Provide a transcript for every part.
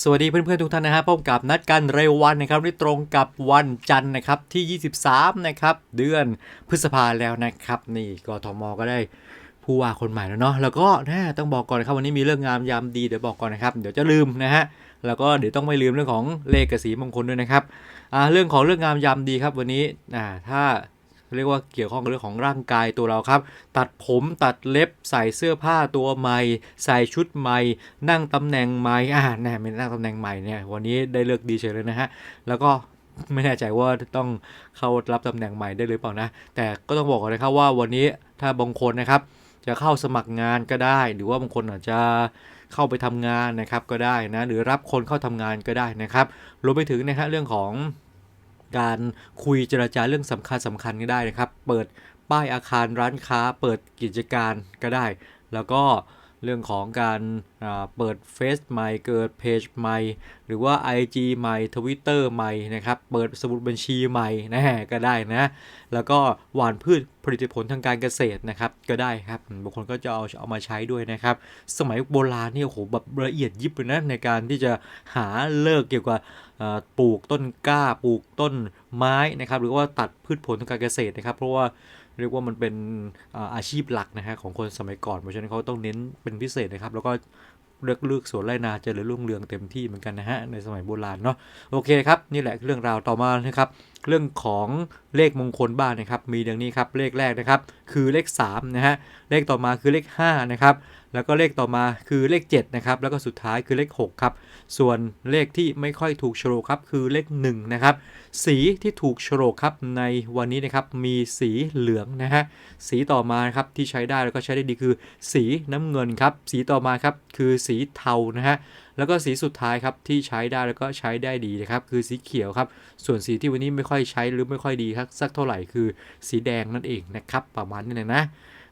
สวัสดีเพื่อนๆทุกท่านนะฮะพบกับนัดกันเร็ววันนะครับที่ตรงกับวันจันทร์นะครับที่ 23 นะครับ เดือนพฤษภาแล้วนะครับ นี่กทมก็ได้ผู้ว่าคนใหม่แล้วเนาะแล้วก็นะต้องบอกก่อนนะครับวันนี้มีเรื่องงามยามดีเดี๋ยวบอกก่อนนะครับเดี๋ยวจะลืมนะฮะแล้วก็เดี๋ยวต้องไม่ลืมเรื่องของเลขกสีมงคลด้วยนะครับอ่าเรื่องของเรื่องงามยามดีครับวันนี้อ่าถ้า เรียกว่าเกี่ยวข้องกับเรื่องของร่างกายตัวเราครับ ตัดผมตัดเล็บใส่เสื้อผ้าตัวใหม่ ใส่ชุดใหม่ นั่งตำแหน่งใหม่อ่าแน่ไม่นั่งตำแหน่งใหม่เนี่ยวันนี้ได้เลือกดีเฉยเลยนะฮะแล้วก็ไม่แน่ใจว่าต้องเข้ารับตำแหน่งใหม่ได้หรือเปล่านะ แต่ก็ต้องบอกก่อนนะครับว่าวันนี้ถ้าบางคนนะครับ จะเข้าสมัครงานก็ได้ หรือว่าบางคนอาจจะเข้าไปทำงานนะครับก็ได้นะหรือรับคนเข้าทำงานก็ได้นะครับรวมไปถึงนะฮะเรื่องของ การคุยเจรจาเรื่องสำคัญสำคัญก็ได้นะครับ เปิดป้ายอาคารร้านค้า เปิดกิจการก็ได้ แล้วก็ เรื่องของการเปิดเฟซใหม่เกิดเพจใหม่ หรือว่า IG ใหม่ Twitter ใหม่นะครับ เปิดสมุดบัญชีใหม่นะฮะก็ได้นะ แล้วก็หว่านพืชผลิตผลทางการเกษตรนะครับ ก็ได้ครับบางคนก็จะเอาเอามาใช้ด้วยนะครับ สมัยโบราณเนี่ยโอ้โหแบบละเอียดยิบเลยนะในการที่จะหาเลิกเกี่ยวกับปลูกต้นกล้าปลูกต้นไม้นะครับ หรือว่าตัดพืชผลทางการเกษตรนะครับ เพราะว่า เรียกว่ามันเป็นอาชีพหลักนะฮะของคนสมัยก่อน เพราะฉะนั้นเขาต้องเน้นเป็นพิเศษนะครับ แล้วก็เลือกเลือกสวนไรนาเจริญรุ่งเรืองเต็มที่เหมือนกันนะฮะในสมัยโบราณเนาะโอเคครับนี่แหละเรื่องราวต่อมานะครับ เรื่องของเลขมงคลบ้านนะครับ มีดังนี้ครับเลขแรกนะครับ คือเลข3นะฮะเลขต่อมาคือเลข5นะครับ แล้วก็เลขต่อมาคือเลข7นะครับแล้วก็สุดท้ายคือเลข6ครับส่วนเลขที่ไม่ค่อยถูกโฉลกครับคือเลข1นะครับสีที่ถูกโฉลกครับในวันนี้นะครับมีสีเหลืองนะฮะสีต่อมาครับที่ใช้ได้แล้วก็ใช้ได้ดีคือ สีน้ำเงินครับสีต่อมาครับคือสีเทานะฮะแล้วก็สีสุดท้ายครับที่ใช้ได้แล้วก็ใช้ได้ดีนะครับคือสีเขียวครับส่วนสีที่วันนี้ไม่ค่อยใช้หรือไม่ค่อยดีครับสักเท่าไหร่คือสีแดงนั่นเองนะครับประมาณนี้เลยนะ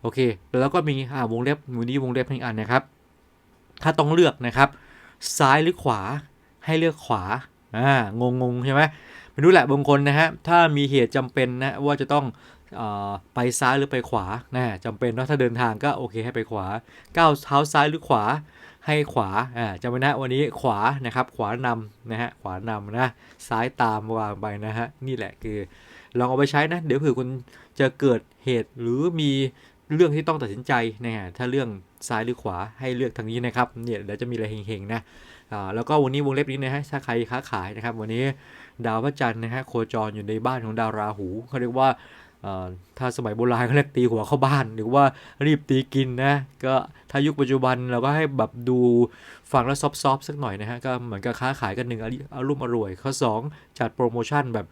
โอเค แล้วก็มีอ่าวงเล็บวันนี้วงเล็บอีกอันนะครับ ถ้าต้องเลือกนะครับ ซ้ายหรือขวาให้เลือกขวาอ่างงงใช่ไหมไม่รู้แหละบางคนนะฮะถ้ามีเหตุจำเป็นนะว่าจะต้องไปซ้ายหรือไปขวานะจำเป็นเนาะถ้าเดินทางก็โอเคให้ไปขวาก้าวเท้าซ้ายหรือขวาให้ขวาอ่าจำไว้นะวันนี้ขวานะครับ ขวานำนะฮะขวานำนะซ้ายตามวางไปนะฮะนี่แหละคือลองเอาไปใช้นะ เดี๋ยวเผื่อคุณจะเกิดเหตุหรือมี เรื่องที่ต้องตัดสินใจนะฮะถ้าเรื่องซ้ายหรือขวาให้เลือกทางนี้นะครับเนี่ยเดี๋ยวจะมีอะไรเฮงๆนะอ่าแล้วก็วันนี้วงเล็บนี้นะฮะถ้าใครค้าขายนะครับ วันนี้ดาวพระจันทร์นะฮะโคจรอยู่ในบ้านของดาวราหูเขาเรียกว่าอ่อถ้าสมัยโบราณเขาเรียกตีหัวเข้าบ้าน หรือว่ารีบตีกินนะก็ถ้ายุคปัจจุบันเราก็ให้แบบดูฟังแล้วซอฟๆสักหน่อยนะฮะก็เหมือนกับค้าขายกันหนึ่งอารมณ์อร่วยข้อสองจัดโปรโมชั่นแบบ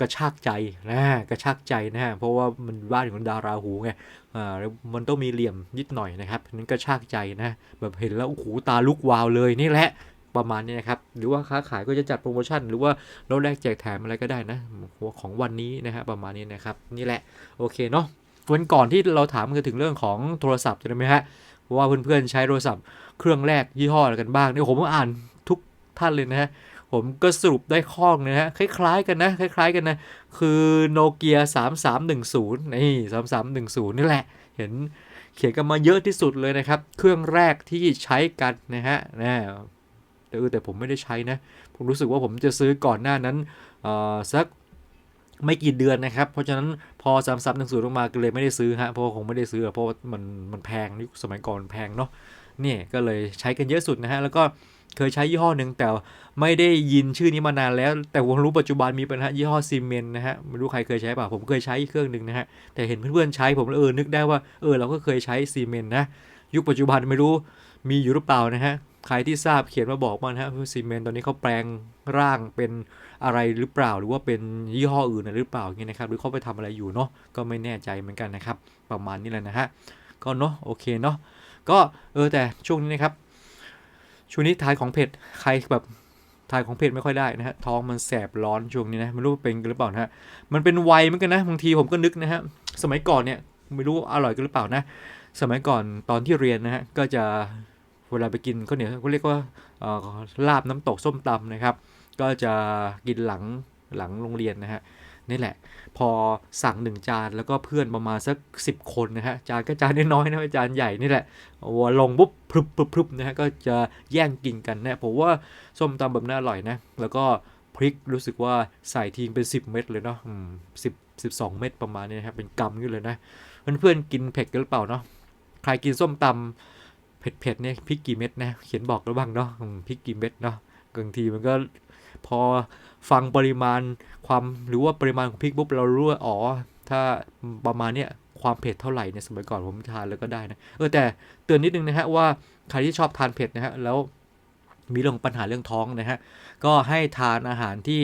กระชากใจนะกระชากใจนะฮะเพราะว่ามันบ้านของดาราหูไงอ่าแล้วมันต้องมีเหลี่ยมนิดหน่อยนะครับนั้นก็ชากใจนะแบบเห็นแล้วโอ้โหตาลุกวาวเลยนี่แหละประมาณนี้นะครับ หรือว่าค้าขายก็จะจัดโปรโมชั่น หรือว่าลดแลกแจกแถมอะไรก็ได้นะของวันนี้นะฮะประมาณนี้นะครับ นี่แหละโอเคเนาะวันก่อนที่เราถามกันถึงเรื่องของโทรศัพท์ใช่ไหมฮะว่าเพื่อนๆใช้โทรศัพท์เครื่องแรกยี่ห้ออะไรกันบ้างเนี่ยผมอ่านทุกท่านเลยนะฮะ ผมก็สรุปได้ข้องนะฮะคล้ายๆกันนะคล้ายๆกันนะคือโนเกีย3310นี่3310 นี่แหละ เห็นเขียนกันมาเยอะที่สุดเลยนะครับ เครื่องแรกที่ใช้กันนะฮะนะแต่แต่ผมไม่ได้ใช้นะ ผมรู้สึกว่าผมจะซื้อก่อนหน้านั้นอ่อสักไม่กี่เดือนนะครับ เพราะฉะนั้นพอสามสามหนึ่งศูนย์ลงมาก็เลยไม่ได้ซื้อฮะ เพราะคงไม่ได้ซื้อ เพราะว่ามันมันแพงยุคสมัยก่อนมันแพงเนาะ เนี่ยก็เลยใช้กันเยอะสุดนะฮะ แล้วก็ เคยใช้ยี่ห้อหนึ่งแต่ไม่ได้ยินชื่อนี้มานานแล้ว แต่ผมรู้ปัจจุบันมีป็นฮะยี่ห้อซีเมนต์นะฮะไม่รู้ใครเคยใช้เปล่าผมเคยใช้เครื่องหนึ่งนะฮะแต่เห็นเพื่อนๆใช้ผมเออนึกได้ว่าเออเราก็เคยใช้ซีเมนต์นะยุคปัจจุบันไม่รู้มีอยู่หรือเปล่านะฮะใครที่ทราบเขียนมาบอกมานะฮะซีเมนต์ตอนนี้เขาแปลงร่างเป็นอะไรหรือเปล่า หรือว่าเป็นยี่ห้ออื่นหรือเปล่าอย่างเงี้ยนะครับ หรือเขาไปทำอะไรอยู่เนาะก็ไม่แน่ใจเหมือนกันนะครับ ประมาณนี้แหละนะฮะก็เนาะโอเคเนาะก็เออแต่ช่วงนี้นะครับ ช่วงนี้ทายของเผ็ดใครแบบทายของเผ็ดไม่ค่อยได้นะฮะท้องมันแสบร้อนช่วงนี้นะไม่รู้เป็นกันหรือเปล่านะฮะมันเป็นวัยเหมือนกันนะบางทีผมก็นึกนะฮะสมัยก่อนเนี่ยไม่รู้อร่อยกันหรือเปล่านะ สมัยก่อนตอนที่เรียนนะฮะก็จะเวลาไปกินข้าวเหนียวเขาเรียกว่าลาบน้ำตกส้มตำนะครับ ก็จะกินหลังหลังโรงเรียนนะฮะ นี่แหละ พอสั่งหนึ่งจานแล้วก็เพื่อนประมาณสัก 10 คนนะฮะจานก็จานน้อยๆนะจานใหญ่นี่แหละวัวลงปุ๊บพรึบพรึบพรึบนะฮะก็จะแย่งกินกันนะผมว่าส้มตำแบบน่าอร่อยนะ แล้วก็พริกรู้สึกว่าใส่ทิ้งเป็น 10 เม็ดเลยเนาะสิบสิบสองเม็ดประมาณนี้นะครับเป็นกำอยู่เลยนะเพื่อนๆกินเผ็ดกันหรือเปล่าเนาะใครกินส้มตำเผ็ดๆเนี่ยพริกกี่เม็ดนะเขียนบอกแล้วบ้างเนาะพริกกี่เม็ดเนาะบางทีมันก็ พอฟังปริมาณความหรือว่าปริมาณของพริกปุ๊บเรารู้ว่าอ๋อ ถ้าประมาณเนี้ยความเผ็ดเท่าไหร่เนี่ยสมัยก่อนผมทานแล้วก็ได้นะเออแต่เตือนนิดนึงนะฮะว่าใครที่ชอบทานเผ็ดนะฮะแล้วมีเรื่องปัญหาเรื่องท้องนะฮะ ก็ให้ทานอาหารที่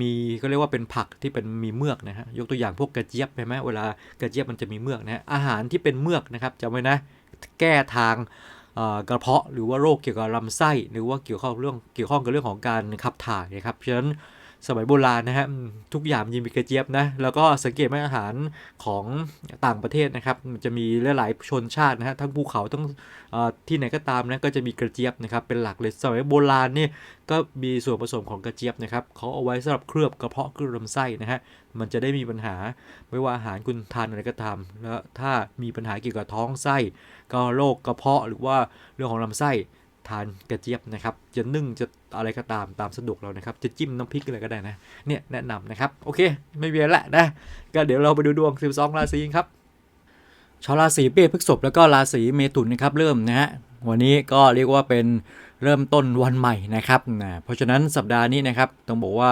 มีก็เรียกว่าเป็นผักที่เป็นมีเมือกนะฮะ ยกตัวอย่างพวกกระเจี๊ยบใช่ไหมเวลา กระเจี๊ยบมันจะมีเมือกนะฮะ อาหารที่เป็นเมือกนะครับจำไว้นะ แก้ทาง กระเพาะหรือว่าโรคเกี่ยวกับลำไส้ หรือว่าเกี่ยวข้องเรื่องเกี่ยวข้องกับเรื่องของการขับถ่ายนะครับเพราะฉะนั้น สมัยโบราณนะฮะทุกอย่างมันมีกระเจี๊ยบนะแล้วก็สังเกตไหมอาหารของต่างประเทศนะครับจะมีหลายชนชาตินะฮะทั้งภูเขาทั้งที่ไหนก็ตามนะก็จะมีกระเจี๊ยบนะครับเป็นหลักเลยสมัยโบราณนี่ก็มีส่วนผสมของกระเจี๊ยบนะครับเขาเอาไว้สำหรับเคลือบกระเพาะเคลือบลำไส้นะฮะมันจะได้มีปัญหาไม่ว่าอาหารคุณทานอะไรก็ตามแล้วถ้ามีปัญหาเกี่ยวกับท้องไส้ก็โรคกระเพาะหรือว่าเรื่องของลำไส้ ทานกระเจี๊ยบนะครับ จะนึ่งจะอะไรก็ตามตามสะดวกเรานะครับ จะจิ้มน้ำพริกอะไรก็ได้นะ เนี่ยแนะนำนะครับ โอเค ไม่เวียนละนะ ก็เดี๋ยวเราไปดูดวง 12 ราศีครับ ชาวราศีเมษพฤษภแล้วก็ราศีเมถุนนะครับเริ่มนะฮะ วันนี้ก็เรียกว่าเป็น เริ่มต้นวันใหม่นะครับนะเพราะฉะนั้นสัปดาห์นี้นะครับต้องบอกว่า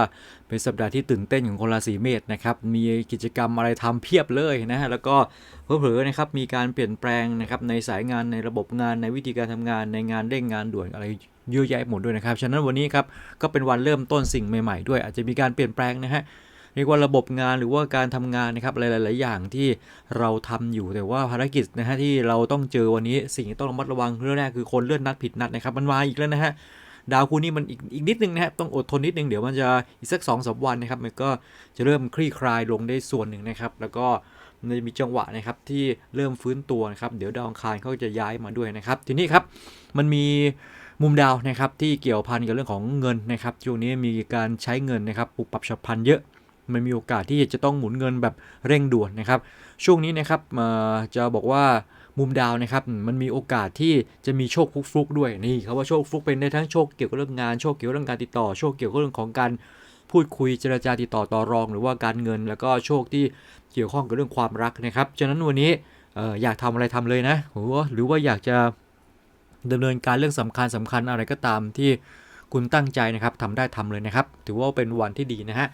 เป็นสัปดาห์ที่ตื่นเต้นของคนราศีเมษนะครับ มีกิจกรรมอะไรทำเพียบเลยนะฮะแล้วก็เผลอๆนะครับมีการเปลี่ยนแปลงนะครับในสายงานในระบบงานในวิธีการทำงานในงานเร่งงานด่วนอะไรเยอะแยะหมดด้วยนะครับ ฉะนั้นวันนี้ครับก็เป็นวันเริ่มต้นสิ่งใหม่ ๆ ด้วย อาจจะมีการเปลี่ยนแปลงนะฮะ เรียกว่าระบบงานหรือว่าการทำงานนะครับหลาย ๆ อย่างที่เราทำอยู่แต่ว่าภารกิจนะฮะที่เราต้องเจอวันนี้สิ่งที่ต้องระมัดระวังเรื่องแรกคือคนเลื่อนนัดผิดนัดนะครับมันมาอีกแล้วนะฮะดาวคู่นี้มันอีกอีกนิดนึงนะฮะต้องอดทนนิดนึงเดี๋ยวมันจะอีกสักสองสามวันนะครับมันก็จะเริ่มคลี่คลายลงได้ส่วนหนึ่งนะครับ แล้วก็มันจะมีจังหวะนะครับที่เริ่มฟื้นตัวนะครับเดี๋ยวดาวอังคารเขาจะย้ายมาด้วยนะครับ ทีนี้ครับมันมีมุมดาวนะครับที่เกี่ยวพันกับเรื่องของเงินนะครับช่วงนี้มีการใช้เงินนะครับปรับปรับฉับพลันเยอะ มันมีโอกาสที่จะต้องหมุนเงินแบบเร่งด่วนนะครับ ช่วงนี้นะครับจะบอกว่ามุมดาวนะครับมันมีโอกาสที่จะมีโชคฟลุกด้วยนี่เขาว่าโชคฟุกเป็นได้ทั้งโชคเกี่ยวกับเรื่องงานโชคเกี่ยวกับเรื่องการติดต่อโชคเกี่ยวกับเรื่องของการพูดคุยเจรจาติดต่อต่อรอง หรือว่าการเงิน แล้วก็โชคที่เกี่ยวข้องกับเรื่องความรักนะครับฉะนั้นวันนี้อยากทำอะไรทำเลยนะหรือว่าหรือว่าอยากจะดำเนินการเรื่องสำคัญสำคัญอะไรก็ตามที่คุณตั้งใจนะครับทำได้ทำเลยนะครับ ถือว่าเป็นวันที่ดีนะฮะ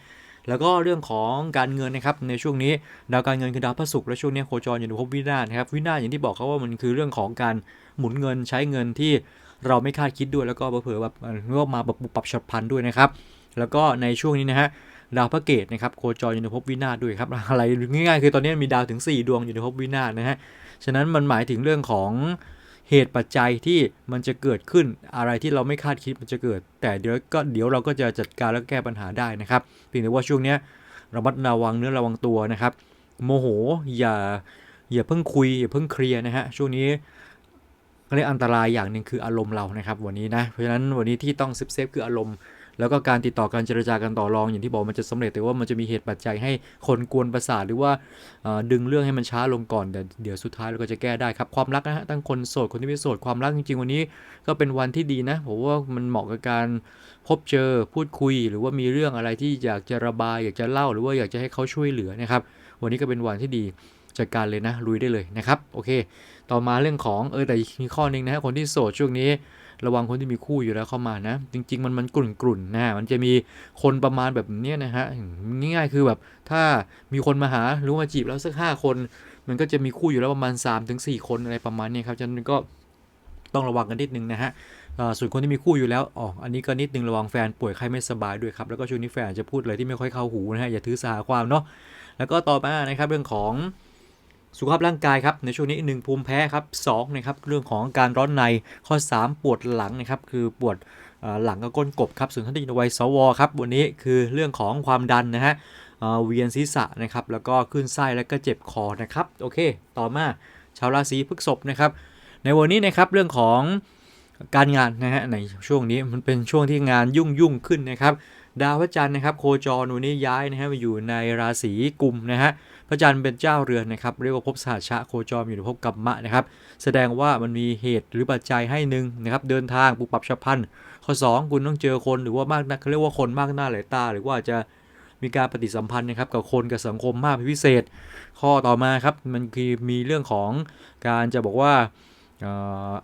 แล้วก็เรื่องของการเงินนะครับในช่วงนี้ดาวการเงินคือดาวพระศุกร์และช่วงนี้โคจรอยู่ในภพวินาศนะครับวินาศอย่างที่บอกเขาว่ามันคือเรื่องของการหมุนเงินใช้เงินที่เราไม่คาดคิดด้วยแล้วก็เผลอแบบเอ่อเรียกว่ามาแบบปรับฉับพลันด้วยนะครับ แล้วก็ในช่วงนี้นะฮะดาวพระเกตนะครับโคจรอยู่ในภพวินาศด้วยครับอะไรง่ายๆคือตอนนี้มีดาวถึง 4 ดวงอยู่ในภพวินาศนะฮะฉะนั้นมันหมายถึงเรื่องของ เหตุปัจจัยที่มันจะเกิดขึ้นอะไรที่เราไม่คาดคิดมันจะเกิด แต่เดี๋ยวก็เดี๋ยวเราก็จะจัดการและแก้ปัญหาได้นะครับเพียงแต่ว่าช่วงนี้ระมัดระวังเนื้อระวังตัวนะครับ โมโหอย่าอย่าเพิ่งคุยอย่าเพิ่งเคลียร์นะฮะช่วงนี้เรียกอันตรายอย่างหนึ่งคืออารมณ์เรานะครับ วันนี้นะเพราะฉะนั้นวันนี้ที่ต้องเซฟเซฟคืออารมณ์ แล้วก็การติดต่อการเจรจาการต่อรองอย่างที่บอกมันจะสำเร็จแต่ว่ามันจะมีเหตุปัจจัยให้คนกวนประสาทหรือว่าดึงเรื่องให้มันช้าลงก่อนแต่เดี๋ยวสุดท้ายเราก็จะแก้ได้ครับความรักนะฮะตั้งคนโสดคนที่ไม่โสดความรักจริงๆวันนี้ ก็เป็นวันที่ดีนะผมว่ามันเหมาะกับการพบเจอพูดคุย หรือว่ามีเรื่องอะไรที่อยากจะระบาย อยากจะเล่าหรือว่าอยากจะให้เขาช่วยเหลือนะครับวันนี้ก็เป็นวันที่ดีจัดการเลยนะลุยได้เลยนะครับโอเค ต่อมาเรื่องของเออแต่มีข้อหนึงนะฮะคนที่โสดช่วงนี้ ระวังคนที่มีคู่อยู่แล้วเข้ามานะ จริง ๆ มันมันกลุ่นกลุ่นๆนะมันจะมีคนประมาณแบบนี้นะฮะง่ายๆคือแบบถ้ามีคนมาหาหรือมาจีบแล้วสักห้าคน มันก็จะมีคู่อยู่แล้วประมาณ3-4ถึง4คนอะไรประมาณนี้ครับฉะนั้นก็ต้องระวังกันนิดนึงนะฮะส่วนคนที่มีคู่อยู่แล้วอ๋ออันนี้ก็นิดนึงระวังแฟนป่วยไข้ไม่สบายด้วยครับ แล้วก็ช่วงนี้แฟนจจะพูดอะไรที่ไม่ค่อยเข้าหูนะฮะ อย่าถือสาความเนาะ แล้วก็ต่อมานะครับเรื่องของ สุขภาพร่างกายครับในช่วงนี้ 1 ภูมิแพ้ครับ2นะครับเรื่องของการร้อนในข้อ 3 ปวดหลังนะครับคือปวดหลังกับก้นกบครับส่วนท่านที่อยู่ในวัยสวครับวันนี้คือเรื่องของความดันนะฮะเวียนศีรษะนะครับแล้วก็ขึ้นไส้แล้วก็เจ็บคอนะครับโอเค ต่อมาชาวราศีพฤษภนะครับในวันนี้นะครับเรื่องของการงานนะฮะในช่วงนี้มันเป็นช่วงที่งานยุ่งยุ่งขึ้นนะครับ ดาวพระจันทร์นะครับโคจรวันนี้ย้ายนะฮะมาอยู่ในราศีกุมนะฮะพระจันทร์เป็นเจ้าเรือนนะครับเรียกว่าภพสหชะโคจรอยู่ในภพกัมมะนะครับแสดงว่ามันมีเหตุหรือปัจจัยให้หนึ่งนะครับเดินทางปุบปับฉับพันข้อ 2 คุณต้องเจอคนหรือว่ามากนะเขาเรียกว่าคนมากหน้าหลายตา หรือว่าจะมีการปฏิสัมพันธ์นะครับกับคนกับสังคมมากเป็นพิเศษ ข้อต่อมาครับมันคือมีเรื่องของการจะบอกว่า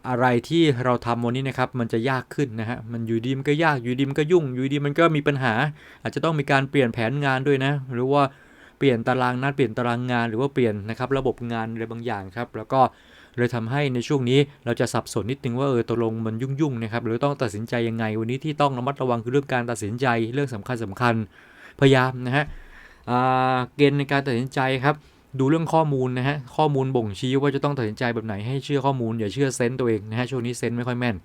อะไรที่เราทำวันนี้นะครับมันจะยากขึ้นนะฮะมันอยู่ดีมันก็ยากอยู่ดีมันก็ยุ่ง อยู่ดีมันก็มีปัญหา อาจจะต้องมีการเปลี่ยนแผนงานด้วยนะ หรือว่าเปลี่ยนตารางนัดเปลี่ยนตารางงานหรือว่าเปลี่ยนนะครับระบบงานอะไรบางอย่างครับ แล้วก็เลยทำให้ในช่วงนี้เราจะสับสนนิดนึงว่าเออตกลงมันยุ่งๆนะครับหรือต้องตัดสินใจยังไง วันนี้ที่ต้องระมัดระวังคือเรื่องการตัดสินใจเรื่องสำคัญสคัญพยายามนะฮะเกณฑ์ในการตัดสินใจครับ ดูเรื่องข้อมูลนะฮะข้อมูลบ่งชี้ว่าจะต้องตัดสินใจแบบไหนให้เชื่อข้อมูลอย่าเชื่อเซนต์ตัวเองนะฮะช่วงนี้เซนต์ไม่ค่อยแม่น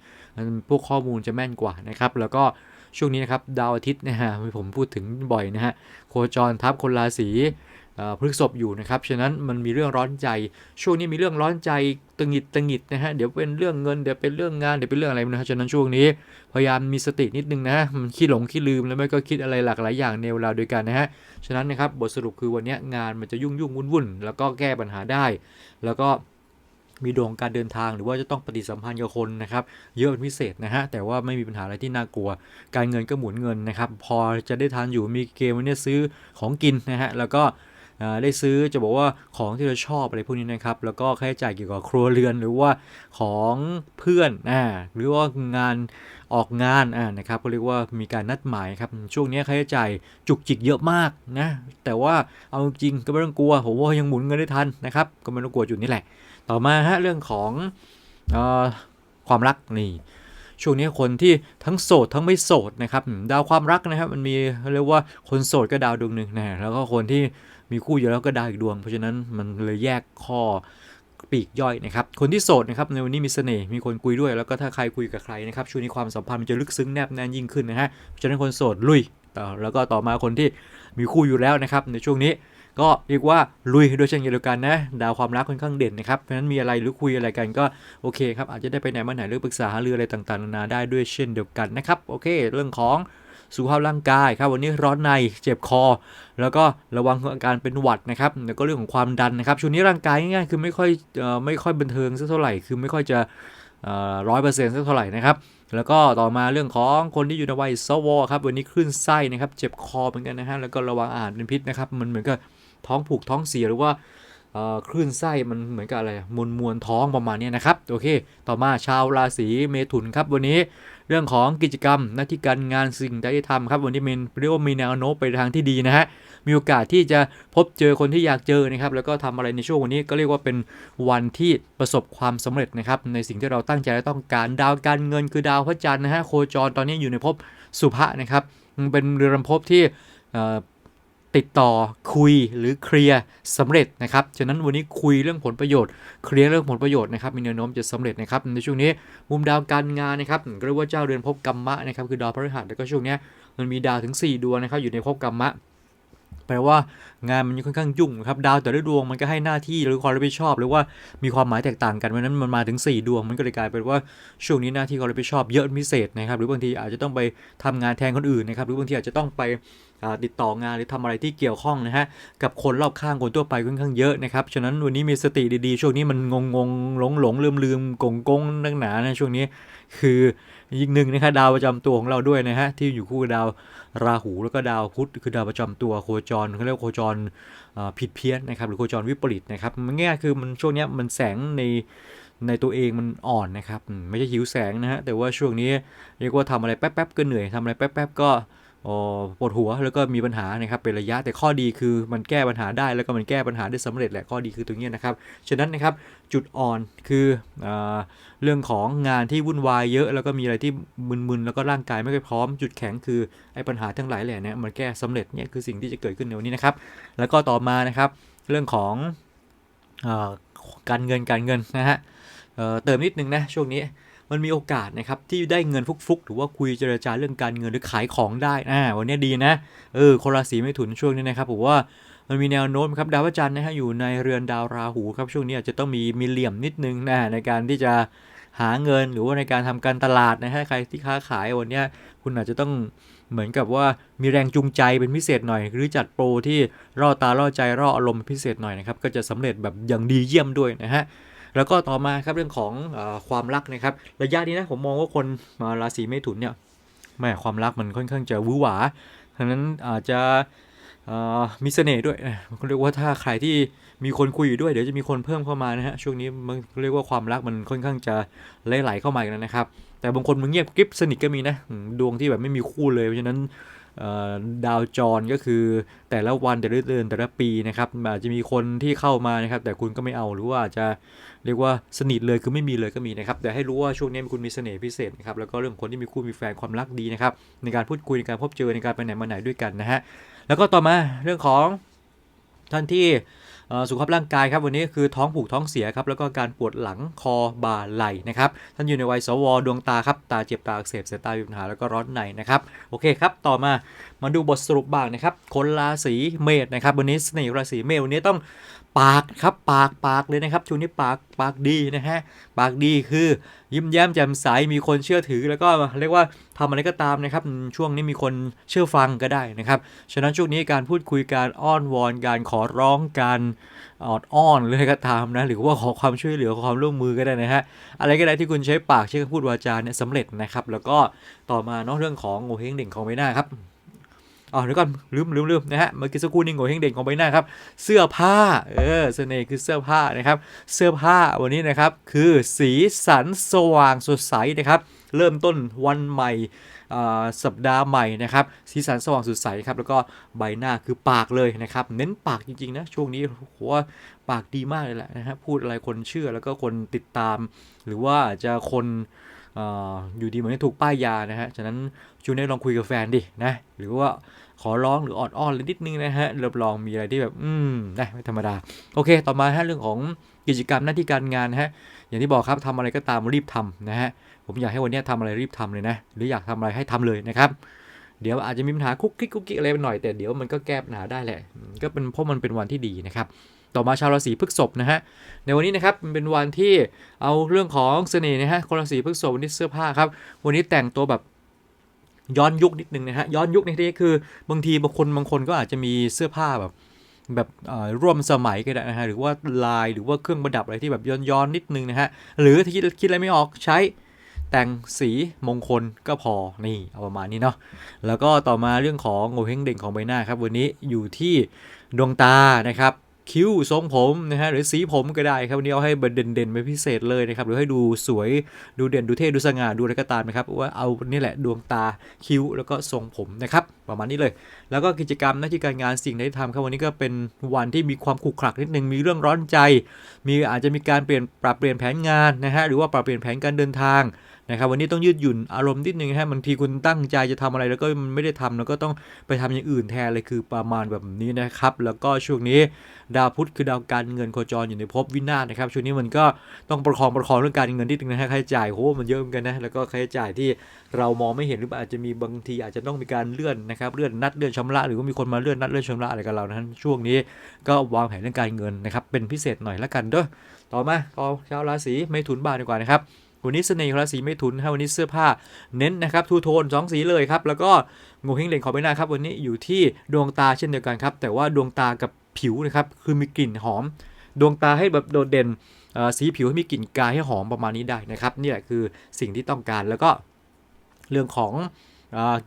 พวกข้อมูลจะแม่นกว่านะครับแล้วก็ช่วงนี้นะครับดาวอาทิตย์นะฮะผมพูดถึงบ่อยนะฮะโคจรทับคนราศี พฤษภอยู่นะครับ ฉะนั้นมันมีเรื่องร้อนใจ ช่วงนี้มีเรื่องร้อนใจตึงหิดตึงหิดนะฮะ เดี๋ยวเป็นเรื่องเงิน เดี๋ยวเป็นเรื่องงาน เดี๋ยวเป็นเรื่องอะไรนะฮะ ฉะนั้นช่วงนี้พยายามมีสตินิดนึงนะ มันขี้หลงขี้ลืมแล้วไม่ก็คิดอะไรหลากหลายอย่างในเวลาเดียวกันนะฮะ ฉะนั้นนะครับบทสรุปคือวันนี้งานมันจะยุ่งยุ่งวุ่นวุ่นแล้วก็แก้ปัญหาได้ แล้วก็มีดวงการเดินทางหรือว่าจะต้องปฏิสัมพันธ์กับคนนะครับเยอะเป็นพิเศษนะฮะแต่ว่าไม่มีปัญหาอะไรที่น่ากลัว การเงินก็หมุนเงินนะครับพอจะได้ทานอยู่มีเกมวันนี้ซื้อของกินนะฮะแล้วก็ ได้ซื้อจะบอกว่าของที่เราชอบอะไรพวกนี้นะครับ แล้วก็ค่าใช้จ่ายเกี่ยวกับครัวเรือนหรือว่าของเพื่อนอ่าหรือว่างานออกงานอ่านะครับก็เรียกว่ามีการนัดหมายครับช่วงนี้ค่าใช้จ่ายจุกจิกเยอะมากนะแต่ว่าเอาจริงก็ไม่ต้องกลัวผมว่ายังหมุนเงินได้ทันนะครับก็ไม่ต้องกลัวจุดนี้แหละ ต่อมาฮะเรื่องของออความรักนี่ช่วงนี้คนที่ทั้งโสดทั้งไม่โสดนะครับดาวความรักนะครับมันมีเรียกว่าคนโสดก็ดาวดวงหนึ่งนะแล้วก็คนที่ มีคู่อยู่แล้วก็ดาวอีกดวง เพราะฉะนั้นมันเลยแยกข้อปีกย่อยนะครับ คนที่โสดนะครับในวันนี้มีเสน่ห์ มีคนคุยด้วย แล้วก็ถ้าใครคุยกับใครนะครับช่วงนี้ความสัมพันธ์มันจะลึกซึ้งแนบแน่นยิ่งขึ้นนะฮะ เพราะฉะนั้นคนโสดลุยต่อแล้วก็ต่อมาคนที่มีคู่อยู่แล้วนะครับในช่วงนี้ก็เรียกว่าลุยโดยเช่นเดียวกันนะ ดาวความรักค่อนข้างเด่นนะครับเพราะฉะนั้นมีอะไรหรือคุยอะไรกันก็โอเคครับอาจจะได้ไปไหนมาไหนหรือปรึกษาหรืออะไรต่างๆนานาได้ด้วยเช่นเดียวกันนะครับโอเค เรื่องของ สุขภาพร่างกายครับวันนี้ร้อนในเจ็บคอ แล้วก็ระวังอาการเป็นหวัดนะครับแล้วก็เรื่องของความดันนะครับช่วงนี้ร่างกายง่ายๆคือไม่ค่อยออไม่ค่อยบันเทิงสักเท่าไหร่คือไม่ค่อยจะร้อยเปอร์เซ็นต์สักเท่าไหร่นะครับ แล้วก็ต่อมาเรื่องของคนที่อยู่ในวัยสวครับ วันนี้คลื่นไส้นะครับ เจ็บคอเหมือนกันนะฮะ แล้วก็ระวังอาหารเป็นพิษนะครับ มันเหมือนกับท้องผูกท้องเสียหรือว่าคลื่นไส้มันเหมือนกับอะไรมวลมวลท้องประมาณนี้นะครับ โอเค ต่อมาชาวราศีเมถุนครับ วันนี้ เรื่องของกิจกรรมหน้าที่การงานสิ่งใดที่ทำครับวันนี้มันเรียกว่ามีแนวโน้มไปทางที่ดีนะฮะมีโอกาสที่จะพบเจอคนที่อยากเจอนะครับแล้วก็ทำอะไรในช่วงวันนี้ก็เรียกว่าเป็นวันที่ประสบความสำเร็จนะครับในสิ่งที่เราตั้งใจและต้องการดาวการเงินคือดาวพระจันทร์นะฮะโคจรตอนนี้อยู่ในภพสุภะนะครับมันเป็นเรือนภพที่ ติดต่อคุยหรือเคลียร์สำเร็จนะครับฉะนั้นวันนี้คุยเรื่องผลประโยชน์เคลียร์เรื่องผลประโยชน์นะครับมีแนวโน้มจะสำเร็จนะครับในช่วงนี้มุมดาวการงานนะครับก็เรียกว่าเจ้าเรือนภพกรรมะนะครับคือดาวพฤหัสแล้วก็ช่วงนี้มันมีดาวถึง 4 ดวงนะครับอยู่ในภพกรรมะแปลว่างานมันค่อนข้างยุ่งนะครับดาวแต่ละดวงมันก็ให้หน้าที่หรือความรับผิดชอบ หรือว่ามีความหมายแตกต่างกันเพราะฉะนั้นมันมาถึง 4 ดวงมันก็เลยกลายเป็นว่าช่วงนี้หน้าที่ความรับผิดชอบเยอะพิเศษนะครับหรือบางทีอาจจะต้องไปทำงานแทนคนอื่นนะครับหรือบางทีอาจจะต้องไป ติดต่องานหรือทำอะไรที่เกี่ยวข้องนะฮะกับคนรอบข้างคนทั่วไปค่อนข้างเยอะนะครับฉะนั้นวันนี้มีสติดีๆ ช่วงนี้มันงงงๆหลงหลงลืมลืมกงกงนักหนานะช่วงนี้คืออีกหนึ่งนะครับดาวประจำตัวของเราด้วยนะฮะที่อยู่คู่กับดาวราหูแล้วก็ดาวพุธคือดาวประจำตัวโคจรเขาเรียกโคจรผิดเพี้ยนนะครับหรือโคจรวิปริตนะครับมันง่ายคือมันช่วงนี้มันแสงในในตัวเองมันอ่อนนะครับไม่ใช่หิวแสงนะฮะแต่ว่าช่วงนี้เรียกว่าทำอะไรแป๊บๆก็เหนื่อยทำอะไรแป๊บๆก็ ปวดหัวแล้วก็มีปัญหานะครับเป็นระยะแต่ข้อดีคือมันแก้ปัญหาได้แล้วก็มันแก้ปัญหาได้สำเร็จแหละข้อดีคือตรงนี้นะครับฉะนั้นนะครับจุดอ่อนคืออเรื่องของงานที่วุ่นวายเยอะ แล้วก็มีอะไรที่มึนๆแล้วก็ร่างกายไม่ค่อยพร้อม จุดแข็งคือไอ้ปัญหาทั้งหลายแหละเนี่ยมันแก้สำเร็จเนี่ยคือสิ่งที่จะเกิดขึ้นในวันนี้นะครับ แล้วก็ต่อมานะครับเรื่องของอการเงินการเงินนะฮะเเติมนิดนึงนะช่วงนี้ มันมีโอกาสนะครับที่ได้เงินฟุกๆ หรือว่าคุยเจรจาเรื่องการเงินหรือขายของได้อ่าวันนี้ดีนะเออคนราศีเมถุนช่วงนี้นะครับผมว่ามันมีแนวโน้มครับดาวพระจันทร์นะฮะอยู่ในเรือนดาวราหูครับช่วงนี้อาจจะต้องมีมีเหลี่ยมนิดนึงนะในการที่จะหาเงินหรือว่าในการทำการตลาดนะฮะใครที่ค้าขายวันนี้คุณอาจจะต้องเหมือนกับว่ามีแรงจูงใจเป็นพิเศษหน่อย หรือจัดโปรที่ร่อตาร่อใจร่ออารมณ์พิเศษหน่อยนะครับก็จะสำเร็จแบบอย่างดีเยี่ยมด้วยนะฮะ แล้วก็ต่อมาครับเรื่องของอความรักนะครับระยะนี้นะผมมองว่าคนมาราศีเมถุนเนี่ยแม่ความรักมันค่อนข้างจะวือหวาทั้งนั้นอาจจะมีเสน่ห์ด้วยเขาเรียกว่าถ้าใครที่มีคนคุยอยู่ด้วยเดี๋ยวจะมีคนเพิ่มเข้ามานะฮะช่วงนี้มันเรียกว่าความรักมันค่อนข้างจะไหลๆเข้ามากแล้วนะครับ แต่บางคนมันเงียบกริบสนิทก็มีนะดวงที่แบบไม่มีคู่เลยเพราะฉะนั้นดาวจรก็คือแต่ละวันแต่ละเดือนแต่ละปีนะครับอาจจะมีคนที่เข้ามานะครับ แต่คุณก็ไม่เอาหรือว่าจะ เรียกว่าสนิทเลยคือไม่มีเลยก็มีนะครับแต่ให้รู้ว่าช่วงนี้คุณมีเสน่ห์พิเศษนะครับแล้วก็เรื่องคนที่มีคู่มีแฟนความรักดีนะครับในการพูดคุยในการพบเจอในการไปไหนมาไหนด้วยกันนะฮะแล้วก็ต่อมาเรื่องของท่านที่สุขภาพร่างกายครับวันนี้คือท้องผูกท้องเสียครับแล้วก็การปวดหลังคอบ่าไหล่นะครับท่านอยู่ในวัยสวดวงตาครับตาเจ็บตาอักเสบสายตามีปัญหาแล้วก็ร้อนในนะครับโอเคครับต่อมามาดูบทสรุปบ้างนะครับคนราศีเมษนะครับวันนี้เสน่ห์ราศีเมษวันนี้ต้อง ปากครับปากปากเลยนะครับช่วงนี้ปากปากดีนะฮะปากดีคือยิ้มแย้มแจ่มใสมีคนเชื่อถือแล้วก็เรียกว่าทำอะไรก็ตามนะครับ ช่วงนี้มีคนเชื่อฟังก็ได้นะครับฉะนั้นช่วงนี้การพูดคุยการอ้อนวอนการขอร้องการออดอ้อนหรือะไรก็ตามนะหรือว่าขอความช่วยเหลือขอความร่วมมือก็ได้นะฮะอะไรก็ได้ที่คุณใช้ปากใช้คำพูดวาจาเนี่ยสำเร็จนะครับ แล้วก็ต่อมาเนาะเรื่องของโงเฮงเด่งของใบหน้าครับ อ๋อเดี๋ยวก่อนลืมลืมลืมนะฮะเมื่อกี้สักครู่นี้โงเฮงเด่งของใบหน้าครับเสื้อผ้าเออเสน่ห์คือเสื้อผ้านะครับ เสื้อผ้าวันนี้นะครับคือสีสันสว่างสดใสนะครับ เริ่มต้นวันใหม่สัปดาห์ใหม่นะครับสีสันสว่างสดใสครับแล้วก็ใบหน้าคือปากเลยนะครับเน้นปากจริงๆนะช่วงนี้โหว่าปากดีมากเลยแหละนะฮะพูดอะไรคนเชื่อแล้วก็คนติดตาม หรือว่าจะคน อยู่ดีเหมือนถูกป้ายยานะฮะ ฉะนั้นช่วงนี้ลองคุยกับแฟนดินะ หรือว่าขอร้องหรือออดอ้อนเลยนิดนึงนะฮะรับรองมีอะไรที่แบบ อืมนะไม่ธรรมดา โอเค ต่อมาฮะเรื่องของกิจกรรมหน้าที่การงานนะฮะ อย่างที่บอกครับทำอะไรก็ตามรีบทำนะฮะ ผมอยากให้วันนี้ทำอะไรรีบทำเลยนะ หรืออยากทำอะไรให้ทำเลยนะครับ เดี๋ยวอาจจะมีปัญหาคุกคิกคุกคิกอะไรไปหน่อย แต่เดี๋ยวมันก็แก้ปัญหาได้แหละ ก็เป็นเพราะมันเป็นวันที่ดีนะครับ ต่อมาชาวราศีพฤษภนะฮะในวันนี้นะครับมันเป็นวันที่เอาเรื่องของเสน่ห์นะฮะคนราศีพฤษภวันนี้เสื้อผ้าครับวันนี้แต่งตัวแบบย้อนยุคนิดนึงนะฮะย้อนยุคในที่นี้คือบางทีบางคนบางคนก็อาจจะมีเสื้อผ้าแบบแบบร่วมสมัยก็ได้นะฮะหรือว่าลายหรือว่าเครื่องประดับอะไรที่แบบย้อนย้อนนิดนึงนะฮะหรือถ้าคิดคิดอะไรไม่ออกใช้แต่งสีมงคลก็พอนี่เอาประมาณนี้เนาะแล้วก็ต่อมาเรื่องของโงเฮงเด่งของใบหน้าครับวันนี้อยู่ที่ดวงตานะครับ คิ้วทรงผมนะฮะหรือสีผมก็ได้ครับวันนี้เอาให้เด่นเด่นๆเป็นพิเศษเลยนะครับหรือให้ดูสวยดูเด่นดูเท่ดูสง่าดูอะไรก็ตามนะครับว่าเอานี่แหละดวงตาคิ้วแล้วก็ทรงผมนะครับประมาณนี้เลย แล้วก็กิจกรรมหน้าที่การงานสิ่งที่ทำครับวันนี้ก็เป็นวันที่มีความขรุกขลักนิดนึงมีเรื่องร้อนใจ มีอาจจะมีการเปลี่ยนปรับเปลี่ยนแผนงานนะฮะหรือว่าปรับเปลี่ยนแผนการเดินทางนะครับวันนี้ต้องยืดหยุ่นอารมณ์นิดนึงนะฮะบางทีคุณตั้งใจจะทำอะไรแล้วก็มันไม่ได้ทำแล้วก็ต้องไปทำอย่างอื่นแทนเลยคือประมาณแบบนี้นะครับแล้วก็ช่วงนี้ดาวพุธคือดาวการเงินโคจรอยู่ในภพวินาศนะครับช่วงนี้มันก็ต้องประคองประคองเรื่องการเงินนิดนึงนะฮะค่าใช้จ่ายโหมันเยอะเหมือนกันนะแล้วก็ค่าใช้จ่ายที่เรามองไม่เห็นหรืออาจจะมีบางทีอาจจะต้องมีการเลื่อนนะครับเลื่อนนัดเลื่อนชำระ หรือว่ามีคนมาเลื่อนนัดเลื่อนชำระอะไรกับเรานะช่วงนี้ก็วางแผนเรื่องการเงินนะครับเป็นพิเศษหน่อยละกันเด้อต่อมาเอชาวราศีเมถุนบ้างดีกว่านะครับวันนี้เสน่ห์ของราศีเมถุนฮะวันนี้เสื้อผ้าเน้นนะครับทูโทนสองสีเลยครับแล้วก็งูเฮงเหล่งขอไปหน้าครับวันนี้อยู่ที่ดวงตาเช่นเดียวกันครับแต่ว่าดวงตากับผิวนะครับคือมีกลิ่นหอม ดวงตาให้แบบโดดเด่นสีผิวให้มีกลิ่นกายให้หอมประมาณนี้ได้นะครับนี่แหละคือสิ่งที่ต้องการแล้วก็เรื่องของ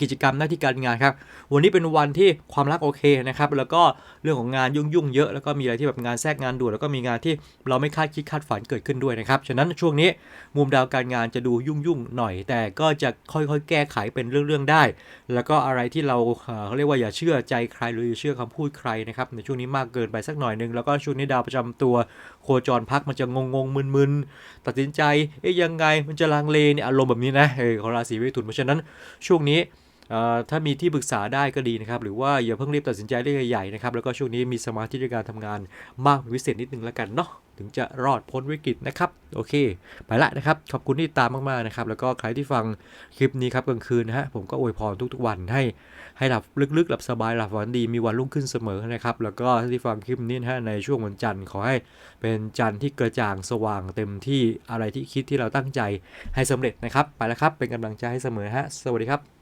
กิจกรรมหน้าที่การงานครับ วันนี้เป็นวันที่ความรักโอเคนะครับ แล้วก็เรื่องของงานยุ่งๆเยอะ แล้วก็มีอะไรที่แบบงานแทรกงานด่วนแล้วก็มีงานที่เราไม่คาดคิดคาดฝันเกิดขึ้นด้วยนะครับ ฉะนั้นช่วงนี้มุมดาวการงานจะดูยุ่งๆหน่อย แต่ก็จะค่อยๆ แก้ไขเป็นเรื่องๆได้ แล้วก็อะไรที่เราเขาเรียกว่าอย่าเชื่อใจใครหรืออย่าเชื่อคำพูดใครนะครับในช่วงนี้มากเกินไปสักหน่อยหนึงแล้วก็ช่วงนี้ดาวประจำตัว โคจรพักมันจะงงงมึนๆตัดสินใจเอ๊ยยังไงมันจะลังเลเนี่ยอารมณ์แบบนี้นะเออของราศีเมถุนเพราะฉะนั้นช่วงนี้ ถ้ามีที่ปรึกษาได้ก็ดีนะครับ หรือว่าอย่าเพิ่งรีบตัดสินใจเรื่องใหญ่ๆนะครับ แล้วก็ช่วงนี้มีสมาธิในการทำงานมากเป็นพิเศษนิดนึงแล้วกันเนาะถึงจะรอดพ้นวิกฤตนะครับ โอเค ไปละนะครับ ขอบคุณที่ตามมากๆนะครับ แล้วก็ใครที่ฟังคลิปนี้ครับกลางคืนนะฮะผมก็อวยพรทุกๆวันให้ให้หลับลึกๆ หลับสบายหลับฝันดีมีวันรุ่งขึ้นเสมอนะครับ แล้วก็ที่ฟังคลิปนี้นะฮะในช่วงวันจันทร์ขอให้เป็นจันทร์ที่กระจ่างสว่างเต็มที่อะไรที่คิดที่เราตั้งใจให้สำเร็จนะครับ ไปแล้วครับเป็นกำลังใจให้เสมอฮะสวัสดีครับ